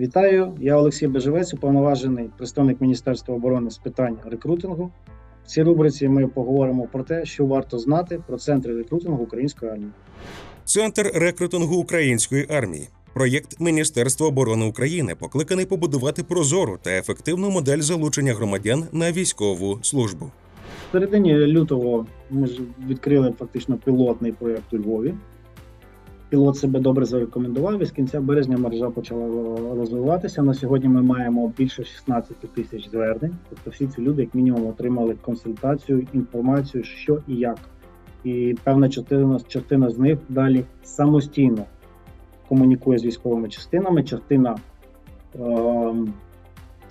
Вітаю, я Олексій Бежевець, уповноважений представник Міністерства оборони з питань рекрутингу. В цій рубриці ми поговоримо про те, що варто знати про центри рекрутингу української армії. Центр рекрутингу української армії. Проєкт Міністерства оборони України покликаний побудувати прозору та ефективну модель залучення громадян на військову службу. В середині лютого ми ж відкрили фактично пілотний проєкт у Львові. Пілот себе добре зарекомендував, і з кінця березня мережа почала розвиватися. На сьогодні ми маємо більше 16 тисяч звернень. Тобто всі ці люди, як мінімум, отримали консультацію, інформацію, що і як. І певна частина, частина з них далі самостійно комунікує з військовими частинами. Частина, е,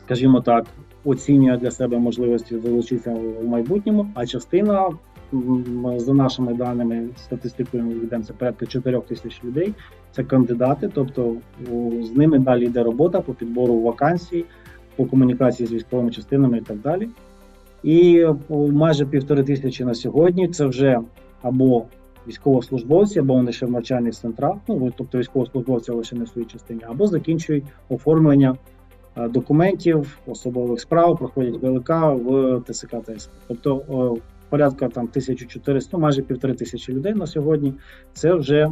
скажімо так, оцінює для себе можливості залучитися в майбутньому, а частина за нашими даними статистикою ми ведемо це порядка 4 тисяч людей. Це кандидати, тобто з ними далі йде робота по підбору вакансій, по комунікації з військовими частинами і так далі. І майже півтори тисячі на сьогодні це вже або військовослужбовці, або вони ще в навчальних центрах, ну тобто військовослужбовці лише не в своїй частині, або закінчують оформлення документів, особових справ, проходять ВЛК в ТСК ТСП. Тобто порядка там 1400, майже півтори тисячі людей на сьогодні. Це вже,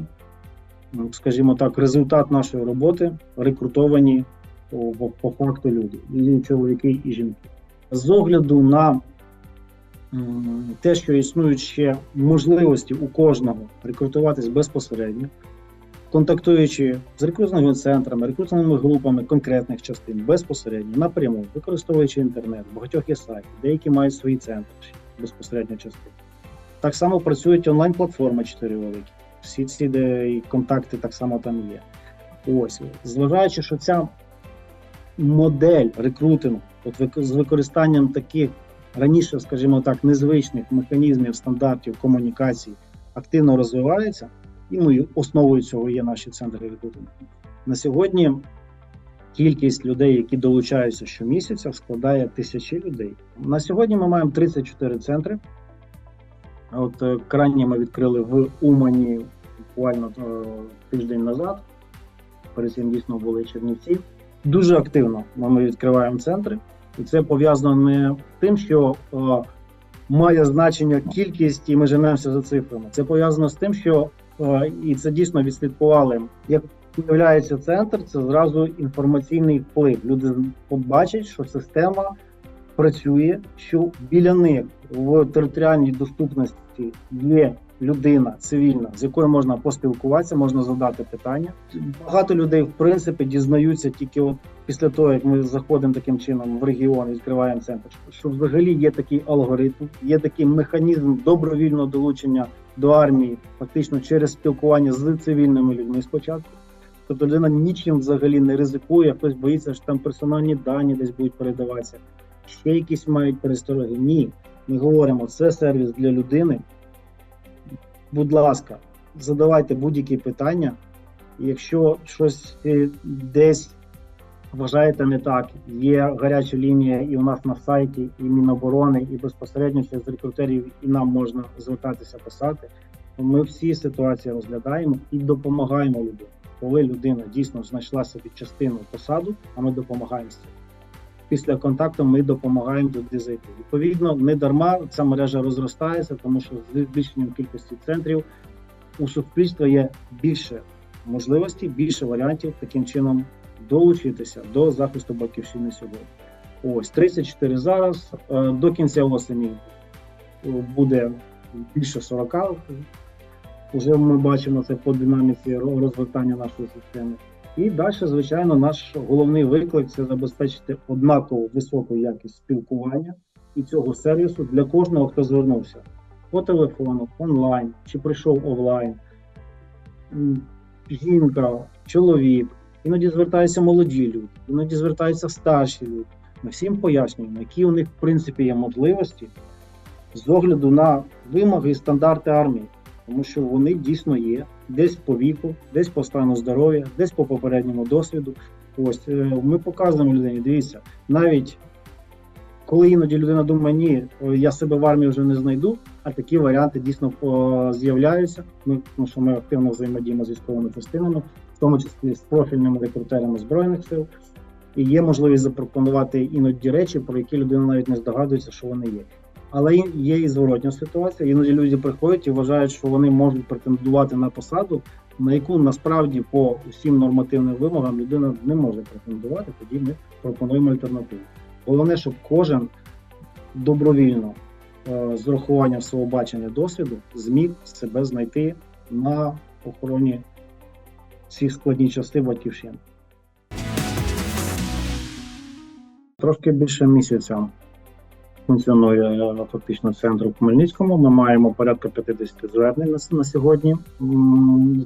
скажімо так, результат нашої роботи, рекрутовані по, по, факту люди, і чоловіки, і жінки. З огляду на те, що існують ще можливості у кожного рекрутуватись безпосередньо, контактуючи з рекрутинговими центрами, рекрутинговими групами конкретних частин безпосередньо, напряму, використовуючи інтернет, багатьох є сайти, деякі мають свої центри безпосередньо частини. Так само працюють онлайн-платформи 4 великі. Всі ці де і контакти так само там є. Ось, зважаючи, що ця модель рекрутингу, от з використанням таких раніше, скажімо так, незвичних механізмів, стандартів комунікації активно розвивається, і ну, основою цього є наші центри рекрутингу. На сьогодні кількість людей, які долучаються щомісяця, складає тисячі людей. На сьогодні ми маємо 34 центри. От е, крайні ми відкрили в Умані буквально е, тиждень назад. Перед цим дійсно були Чернівці. Дуже активно ми відкриваємо центри, і це пов'язано не тим, що е, має значення кількість, і ми женемося за цифрами. Це пов'язано з тим, що е, і це дійсно відслідкували. Як з'являється центр, це зразу інформаційний вплив. Люди побачать, що система працює, що біля них в територіальній доступності є людина цивільна, з якою можна поспілкуватися, можна задати питання. Багато людей, в принципі, дізнаються тільки от після того, як ми заходимо таким чином в регіон і відкриваємо центр, що взагалі є такий алгоритм, є такий механізм добровільного долучення до армії, фактично через спілкування з цивільними людьми спочатку. Тобто людина нічим взагалі не ризикує, хтось боїться, що там персональні дані десь будуть передаватися, ще якісь мають перестороги. Ні, ми говоримо, це сервіс для людини. Будь ласка, задавайте будь-які питання. Якщо щось е, десь вважаєте не так, є гаряча лінія і у нас на сайті, і Міноборони, і безпосередньо через рекрутерів, і нам можна звертатися писати. Ми всі ситуації розглядаємо і допомагаємо людині. Коли людина дійсно знайшла собі частину посаду, а ми допомагаємо з цим. Після контакту ми допомагаємо туди зайти. Відповідно, не дарма ця мережа розростається, тому що з збільшенням кількості центрів у суспільства є більше можливостей, більше варіантів таким чином долучитися до захисту батьківщини сьогодні. Ось 34 зараз. Е, До кінця осені е, буде більше 40. Вже ми бачимо це по динаміці ро- розгортання нашої системи. І далі, звичайно, наш головний виклик це забезпечити однаково високу якість спілкування і цього сервісу для кожного, хто звернувся по телефону, онлайн чи прийшов офлайн. Жінка, чоловік, іноді звертаються молоді люди, іноді звертаються старші люди. Ми всім пояснюємо, які у них в принципі є можливості з огляду на вимоги і стандарти армії, тому що вони дійсно є десь по віку, десь по стану здоров'я, десь по попередньому досвіду. Ось е, ми показуємо людині, дивіться, навіть коли іноді людина думає, ні, я себе в армії вже не знайду, а такі варіанти дійсно з'являються. Ми, тому що ми активно взаємодіємо з військовими частинами. в тому числі з профільними рекрутерами збройних сил. І є можливість запропонувати іноді речі, про які людина навіть не здогадується, що вони є. Але є і зворотня ситуація. Іноді люди приходять і вважають, що вони можуть претендувати на посаду, на яку насправді по всім нормативним вимогам людина не може претендувати. Тоді ми пропонуємо альтернативу. Головне, щоб кожен добровільно е, з урахуванням свого бачення досвіду зміг себе знайти на охороні всіх складні частин батьківщини. Трошки більше місяця функціонує е, фактично центр у Хмельницькому. Ми маємо порядка 50 звернень на, на сьогодні.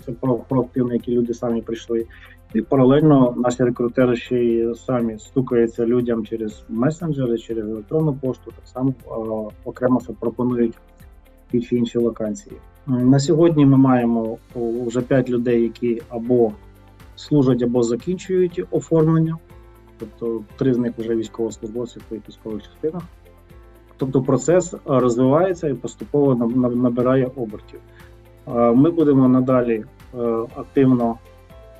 Це про- проактивно, які люди самі прийшли. І паралельно наші рекрутери ще й самі стукаються людям через месенджери, через електронну пошту, так само е, окремо пропонують ті чи інші вакансії. На сьогодні ми маємо вже 5 людей, які або служать, або закінчують оформлення. Тобто три з них вже військовослужбовці в своїх військових частинах. Тобто процес е, розвивається і поступово наб- наб- набирає обертів. Е, Ми будемо надалі е, активно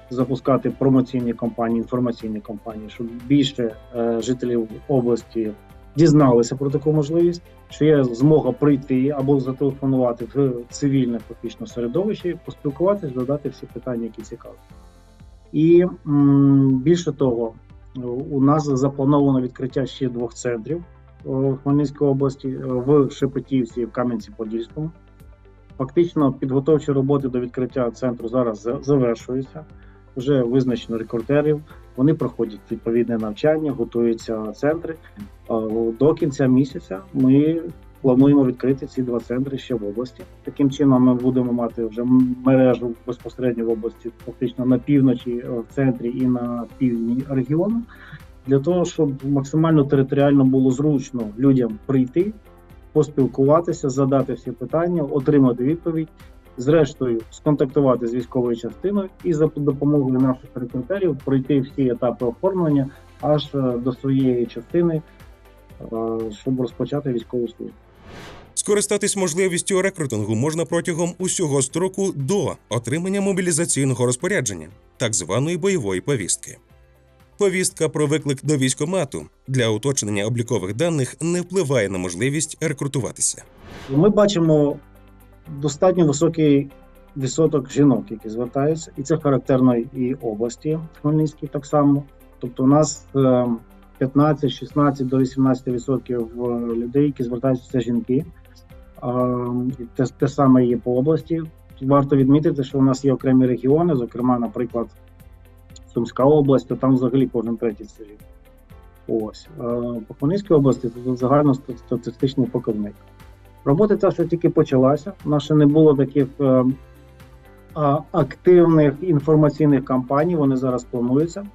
запускати промоційні кампанії, інформаційні кампанії, щоб більше жителів області дізналися про таку можливість, що є змога прийти або зателефонувати в цивільне фактично середовище, поспілкуватися, задати всі питання, які цікаві. І більше того, у нас заплановано відкриття ще двох центрів в Хмельницькій області е, в Шепетівці в Кам'янці-Подільському. Фактично, підготовчі роботи до відкриття центру зараз завершуються. Вже визначено рекрутерів. Вони проходять відповідне навчання, готуються центри. До кінця місяця ми плануємо відкрити ці два центри ще в області. Таким чином, ми будемо мати вже мережу безпосередньо в області, фактично на півночі, е, в центрі і на півдні регіону, для того, щоб максимально територіально було зручно людям прийти, поспілкуватися, задати всі питання, отримати відповідь. Зрештою, сконтактувати з військовою частиною і за допомогою наших рекрутерів пройти всі етапи оформлення аж е, до своєї частини, е, щоб розпочати військову службу. Скористатись можливістю рекрутингу можна протягом усього строку до отримання мобілізаційного розпорядження, так званої бойової повістки. Повістка про виклик до військомату для уточнення облікових даних не впливає на можливість рекрутуватися. Ми бачимо достатньо високий відсоток жінок, які звертаються, і це характерно і області Хмельницькій так само. Тобто, у нас е, 15, 16 до 18 відсотків е, людей, які звертаються, це жінки. Те, те саме є по області. Варто відмітити, що у нас є окремі регіони, зокрема, наприклад, Сумська область, то там взагалі кожен третій це. Ось Е, по Хмельницькій області це загально статистичний показник. Робота ця ще тільки почалася. У нас ще не було таких е, активних інформаційних кампаній. Вони зараз плануються.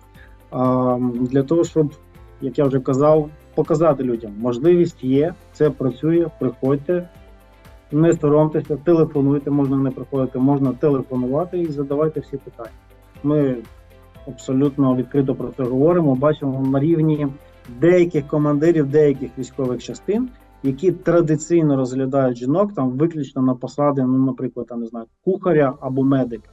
А, для того, щоб, як я вже казав, показати людям, можливість є, це працює, приходьте, не соромтеся, телефонуйте, можна не приходити, можна телефонувати і задавайте всі питання. Ми абсолютно відкрито про це говоримо. Бачимо на рівні деяких командирів, деяких військових частин, які традиційно розглядають жінок там виключно на посади, ну, наприклад, там, не знаю, кухаря або медика.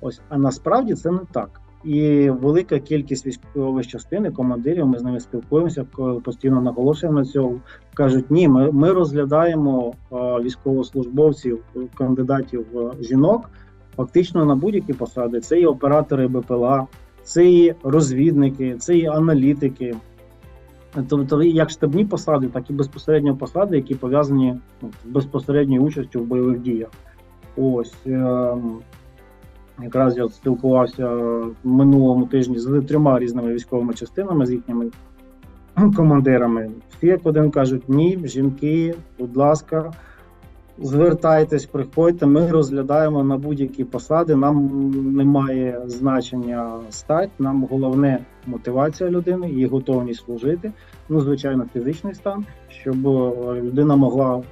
Ось, а насправді це не так. І велика кількість військових частин і командирів, ми з ними спілкуємося, постійно наголошуємо на цьому. Кажуть, ні, ми, ми розглядаємо е, військовослужбовців, кандидатів е, жінок фактично на будь-які посади. Це і оператори БПЛА, це і розвідники, це і аналітики. Тобто як штабні посади, так і безпосередньо посади, які пов'язані ну, з безпосередньою участю в бойових діях. Ось ем, якраз я спілкувався в минулому тижні з трьома різними військовими частинами, з їхніми командирами. Всі як один кажуть: ні, жінки, будь ласка, звертайтесь, приходьте. Ми розглядаємо на будь-які посади. Нам немає значення стать. Нам головне мотивація людини, її готовність служити. Ну, звичайно, фізичний стан, щоб е, людина могла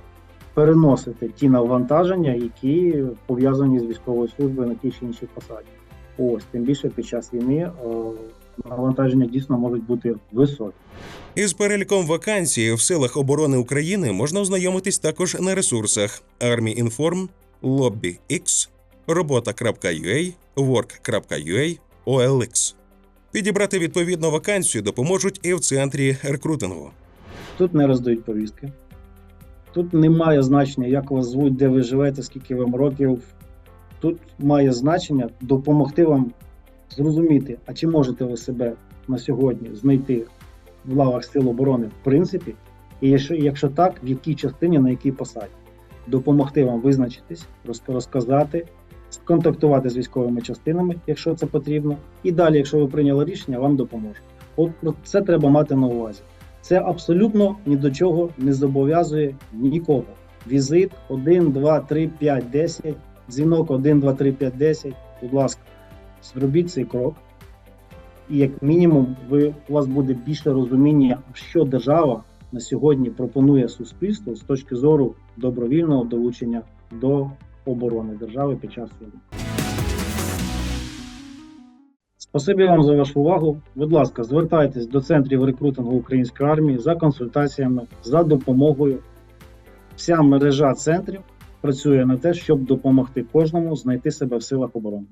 переносити ті навантаження, які пов'язані з військовою службою на ті чи інші посаді. Ось тим більше під час війни е, навантаження дійсно можуть бути високі. Із переліком вакансій в силах оборони України можна ознайомитись також на ресурсах Army.Inform, LobbyX, робота.ua, work.ua, OLX. Підібрати відповідну вакансію допоможуть і в центрі рекрутингу. Тут не роздають повістки. Тут немає значення, як вас звуть, де ви живете, скільки вам років. Тут має значення допомогти вам зрозуміти, а чи можете ви себе на сьогодні знайти в лавах Сил оборони в принципі, і якщо, якщо так, в якій частині, на якій посаді. Допомогти вам визначитись, роз- розказати, сконтактувати з військовими частинами, якщо це потрібно. І далі, якщо ви прийняли рішення, вам допоможуть. От про це треба мати на увазі. Це абсолютно ні до чого не зобов'язує нікого. Візит 1, 2, 3, 5, 10, дзвінок 1, 2, 3, 5, 10. Будь ласка, зробіть цей крок. І як мінімум, ви, у вас буде більше розуміння, що держава на сьогодні пропонує суспільству з точки зору добровільного долучення до оборони держави під час війни. Спасибі вам за вашу увагу. Будь ласка, звертайтесь до центрів рекрутингу української армії за консультаціями, за допомогою. Вся мережа центрів працює на те, щоб допомогти кожному знайти себе в силах оборони.